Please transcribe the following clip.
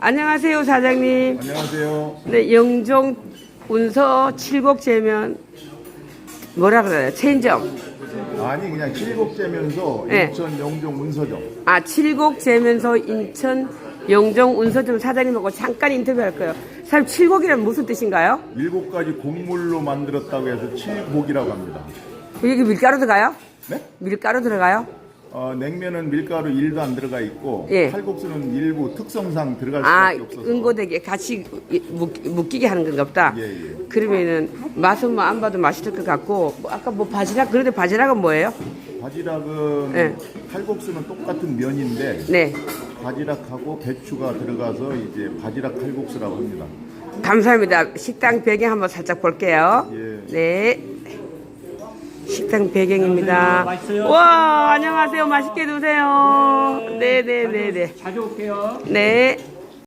안녕하세요, 사장님. 안녕하세요. 네, 영종 운서 칠곡제면 뭐라 그래요? 체인점. 아니 그냥 칠곡제면서 네. 인천 영종 문서점. 아, 칠곡제면서 인천 영종 운서점 사장님하고 잠깐 인터뷰할 거예요. 사장님, 칠곡이란 무슨 뜻인가요? 일곱 가지 곡물로 만들었다고 해서 칠곡이라고 합니다. 여기 밀가루 들어가요? 네? 밀가루 들어가요? 어, 냉면은 밀가루 1도 안 들어가 있고 예. 칼국수는 일부 특성상 들어갈 아, 수밖에 없어서 은고되게 같이 묶- 묶이게 하는 건가 보다. 예, 예. 그러면은 맛은 뭐 안 봐도 맛있을 것 같고 뭐 아까 뭐 바지락 그런데 바지락은 뭐예요? 바지락은 네. 칼국수는 똑같은 면인데 네. 바지락하고 배추가 들어가서 이제 바지락 칼국수라고 합니다. 감사합니다. 식당 배경 한번 살짝 볼게요. 예. 네. 식당 배경입니다. 와, 안녕하세요. 맛있게 드세요. 네, 네, 네, 네. 자주 올게요. 네.